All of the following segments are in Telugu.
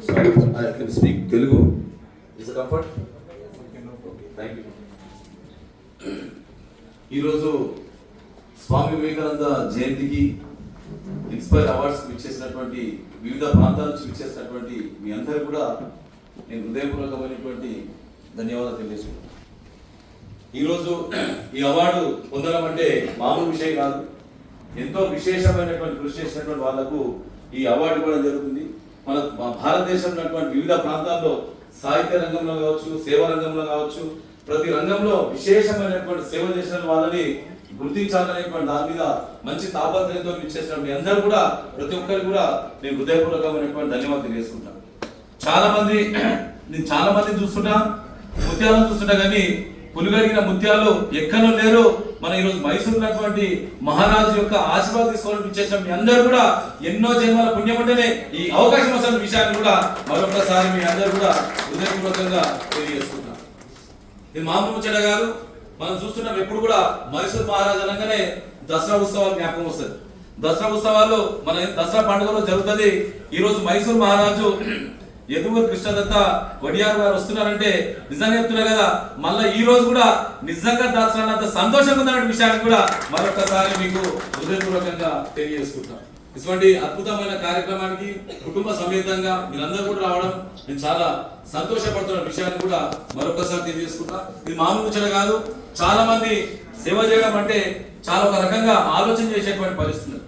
Sorry, I can speak Telugu. Is it comfort? Thank you. ఈరోజు స్వామి వివేకానంద జయంతికి ఇన్స్పైర్ అవార్డ్స్ ఇచ్చేసినటువంటి వివిధ ప్రాంతాల నుంచి ఇచ్చేసినటువంటి మీ అందరూ కూడా నేను హృదయపూర్వకమైనటువంటి ధన్యవాదాలు తెలియజేసుకుంటాను ఈరోజు ఈ అవార్డు పొందడం అంటే మామూలు విషయం కాదు ఎంతో విశేషమైనటువంటి కృషి చేసినటువంటి వాళ్ళకు ఈ అవార్డు కూడా జరుగుతుంది. మన భారతదేశంలో ఉన్నటువంటి వివిధ ప్రాంతాల్లో సాహిత్య రంగంలో కావచ్చు సేవా రంగంలో కావచ్చు ప్రతి రంగంలో విశేషమైనటువంటి సేవ చేసిన వాళ్ళని గుర్తించాలనేటువంటి దాని మీద మంచి తాపత్రయంతో ఇచ్చేసిన మీ అందరూ కూడా ప్రతి ఒక్కరికి కూడా నేను హృదయపూర్వకమైనటువంటి ధన్యవాదాలు తెలియజేసుకుంటాను చాలా మంది నేను చాలా మంది చూస్తుంటా ముత్యాలను చూస్తుంటా కానీ పులిగడిగిన ముత్యాలు ఎక్కడో లేరు. మన ఈరోజు మైసూరు ఉన్నటువంటి మహారాజు యొక్క ఆశీర్వాదం తీసుకోవడం విచ్చేసిన మీ అందరూ కూడా ఎన్నో జన్మల పుణ్యం ఉంటేనే ఈ అవకాశం వస్తున్న విషయాన్ని కూడా మరొకసారి మీ అందరూ కూడా హృదయపూర్వకంగా తెలియజేసుకుంటాం ఇది మామూలు ముచ్చట గారు మనం చూస్తున్నాం ఎప్పుడు కూడా మైసూర్ మహారాజు అనగానే దసరా ఉత్సవాలు జ్ఞాపకం వస్తుంది దసరా ఉత్సవాలు మన దసరా పండుగలో జరుగుతుంది. ఈరోజు మైసూర్ మహారాజు ఎదుగు కృష్ణదత్త వడియార్ గారు వస్తున్నారంటే నిజంగా చెప్తున్నా కదా మళ్ళీ ఈ రోజు కూడా నిజంగా దసరా సంతోషంగా ఉందన్న విషయాన్ని కూడా మరొకసారి మీకు హృదయపూర్వకంగా తెలియజేసుకుంటాం. ఇటువంటి అద్భుతమైన కార్యక్రమానికి కుటుంబ సమేతంగా మీరందరూ కూడా రావడం నేను చాలా సంతోషపడుతున్న విషయాన్ని కూడా మరొకసారి తెలియజేసుకుంటా. ఇది మామూలు ముచ్చట కాదు చాలా మంది సేవ చేయడం అంటే చాలా ఒక రకంగా ఆలోచన చేసేటువంటి పరిస్థితులు.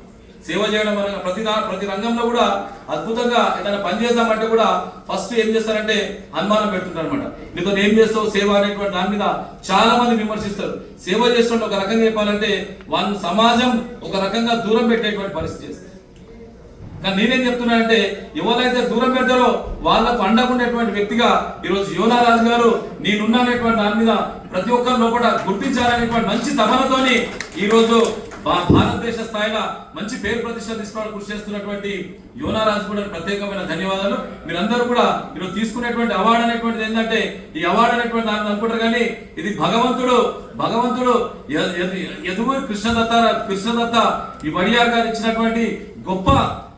సేవ చేయడం వల్ల ప్రతి ప్రతి రంగంలో కూడా అద్భుతంగా ఏదైనా పని చేద్దామంటే కూడా ఫస్ట్ ఏం చేస్తారంటే అనుమానం పెడుతుంటారు అనమాట నీతో ఏం చేస్తావు సేవ అనేటువంటి దాని మీద చాలా మంది విమర్శిస్తారు. సేవ చేస్తుంటే ఒక రకంగా చెప్పాలంటే వన్ సమాజం ఒక రకంగా దూరం పెట్టేటువంటి పరిస్థితి చేస్తారు కానీ నేనేం చెప్తున్నానంటే ఎవరైతే దూరం పెడతారో వాళ్ళకు అండకుండేటువంటి వ్యక్తిగా ఈరోజు యోనారాజు గారు నేనున్నానేటువంటి దాని మీద ప్రతి ఒక్కరి లోపల గుర్తించాలనేటువంటి మంచి తపనతోని ఈరోజు భారతదేశ స్థాయిలో మంచి పేరు ప్రతిష్టలు తీసుకోవడానికి కృషి చేస్తున్నటువంటి యోనారాజు కూడా ప్రత్యేకమైన ధన్యవాదాలు. మీరందరూ కూడా మీరు తీసుకునేటువంటి అవార్డు అనేటువంటిది ఏంటంటే ఈ అవార్డు అనేటువంటి దాన్ని అనుకుంటారు కానీ ఇది భగవంతుడు భగవంతుడు ఎ- ఎదుగు కృష్ణదత్త కృష్ణదత్త ఈ వడియార్ గారు ఇచ్చినటువంటి గొప్ప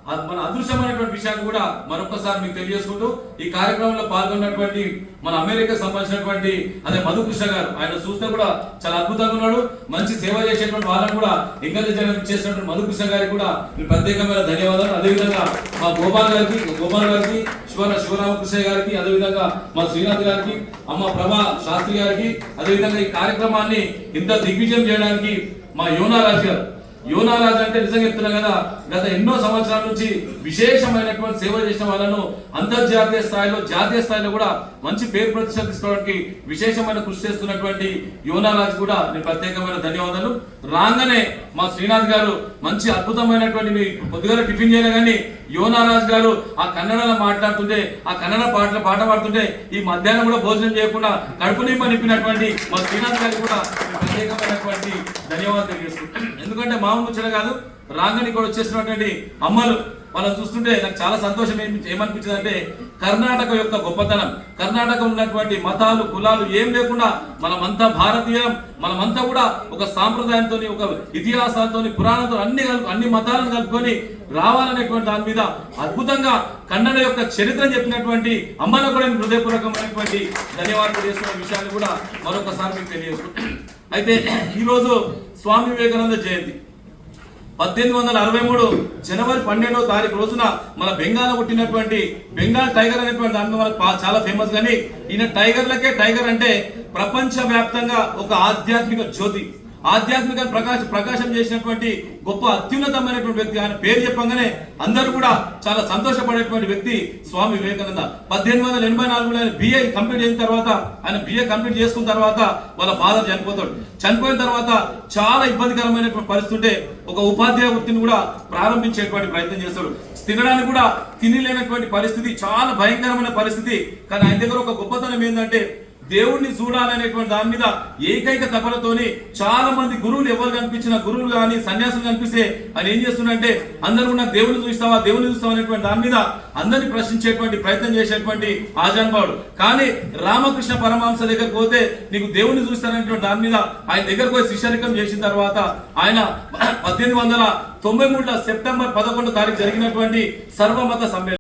మన అదృశ్యమైనటువంటి విషయాన్ని కూడా మరొకసారి మీకు తెలియజేసుకుంటూ ఈ కార్యక్రమంలో పాల్గొన్నటువంటి మన అమెరికా సంబంధించినటువంటి అదే మధుకృష్ణ గారు. ఆయన చూస్తే కూడా చాలా అద్భుతంగా ఉన్నాడు. మంచి సేవ చేసేటువంటి వాళ్ళని కూడా ఇంకా జనం చేసినటువంటి మధుకృష్ణ గారికి కూడా మీ ప్రత్యేకమైన ధన్యవాదాలు. అదేవిధంగా మా గోపాల్ గారికి గోపాల్ గారికి శివన శివరామకృష్ణ గారికి అదేవిధంగా మా శ్రీనాథ్ గారికి అమ్మ ప్రభా శాస్త్రి గారికి అదేవిధంగా ఈ కార్యక్రమాన్ని ఇంత దిగ్విజయం చేయడానికి మా యోనారాజు గారు యోనారాజు అంటే నిజంగా చెప్తున్నా కదా గత ఎన్నో సంవత్సరాల నుంచి విశేషమైనటువంటి సేవ చేసిన వాళ్ళను అంతర్జాతీయ స్థాయిలో జాతీయ స్థాయిలో కూడా మంచి పేరు ప్రతిష్టలు తీసుకోవడానికి విశేషమైన కృషి చేస్తున్నటువంటి యోనారాజు కూడా నేను ప్రత్యేకమైన ధన్యవాదాలు. రాగానే మా శ్రీనాథ్ గారు మంచి అద్భుతమైనటువంటి మీ పొద్దుగాల టిఫిన్ చేయలే కానీ యోనారాజు గారు ఆ కన్నడలో మాట్లాడుతుంటే ఆ కన్నడ పాటలు పాట పాడుతుంటే ఈ మధ్యాహ్నం కూడా భోజనం చేయకుండా కడుపు నింప నింపినటువంటి మా శ్రీనాథ్ గారికి కూడా ప్రత్యేకమైనటువంటి ధన్యవాదాలు తెలియజేస్తున్నాను. ఎందుకంటే మా ముచ్చట కాదు రాగానే కూడా వచ్చేసినటువంటి అమ్మలు వాళ్ళని చూస్తుంటే నాకు చాలా సంతోషం ఏమి ఏమనిపించింది అంటే కర్ణాటక యొక్క గొప్పతనం. కర్ణాటక ఉన్నటువంటి మతాలు కులాలు ఏం లేకుండా మనమంతా భారతీయం. మనమంతా కూడా ఒక సాంప్రదాయంతో ఒక ఇతిహాసాలతో పురాణంతో అన్ని అన్ని మతాలను కలుపుకొని రావాలనేటువంటి దాని మీద అద్భుతంగా కన్నడ యొక్క చరిత్ర చెప్పినటువంటి అమ్మలకు కూడా హృదయపూర్వకమైనటువంటి ధన్యవాదాలు చేస్తున్న విషయాన్ని కూడా మరొకసారి మీకు తెలియదు అయితే ఈరోజు స్వామి వివేకానంద జయంతి. పద్దెనిమిది వందల అరవై మూడు జనవరి పన్నెండవ తారీఖు రోజున మన బెంగాల్ పుట్టినటువంటి బెంగాల్ టైగర్ అనేటువంటి దాని మనకు చాలా ఫేమస్ కానీ ఈయన టైగర్లకే టైగర్ అంటే ప్రపంచ వ్యాప్తంగా ఒక ఆధ్యాత్మిక జ్యోతి. ఆధ్యాత్మిక ప్రకాశ ప్రకాశం చేసినటువంటి గొప్ప అత్యున్నతమైనటువంటి వ్యక్తి ఆయన పేరు చెప్పగానే అందరూ కూడా చాలా సంతోషపడేటువంటి వ్యక్తి స్వామి వివేకానంద. పద్దెనిమిది వందల ఎనభై నాలుగులో ఆయన బిఏ కంప్లీట్ అయిన తర్వాత ఆయన బిఏ కంప్లీట్ చేసుకున్న తర్వాత వాళ్ళ ఫాదర్ చనిపోతాడు. చనిపోయిన తర్వాత చాలా ఇబ్బందికరమైనటువంటి పరిస్థితి ఉంటే ఒక ఉపాధ్యాయ వృత్తిని కూడా ప్రారంభించేటువంటి ప్రయత్నం చేస్తాడు. తినడానికి కూడా తినలేనటువంటి పరిస్థితి చాలా భయంకరమైన పరిస్థితి. కానీ ఆయన దగ్గర ఒక గొప్పతనం ఏంటంటే దేవుణ్ణి చూడాలనేటువంటి దాని మీద ఏకైక తపనతోని చాలా మంది గురువులు ఎవరు కనిపించిన గురువులు కానీ సన్యాసులు కనిపిస్తే ఆయన ఏం చేస్తున్నారంటే అందరూ నాకు దేవుని చూస్తావా దేవుని చూస్తావా అనేటువంటి దాని మీద అందరిని ప్రశ్నించేటువంటి ప్రయత్నం చేసేటువంటి ఆజాన్బావుడు. కానీ రామకృష్ణ పరమహంస దగ్గరకు పోతే నీకు దేవుని చూస్తానటువంటి దాని మీద ఆయన దగ్గరకు పోయి శిష్యరికం చేసిన తర్వాత ఆయన పద్దెనిమిది వందల తొంభై మూడులో సెప్టెంబర్ పదకొండు తారీఖు జరిగినటువంటి సర్వమత సమ్మేళనం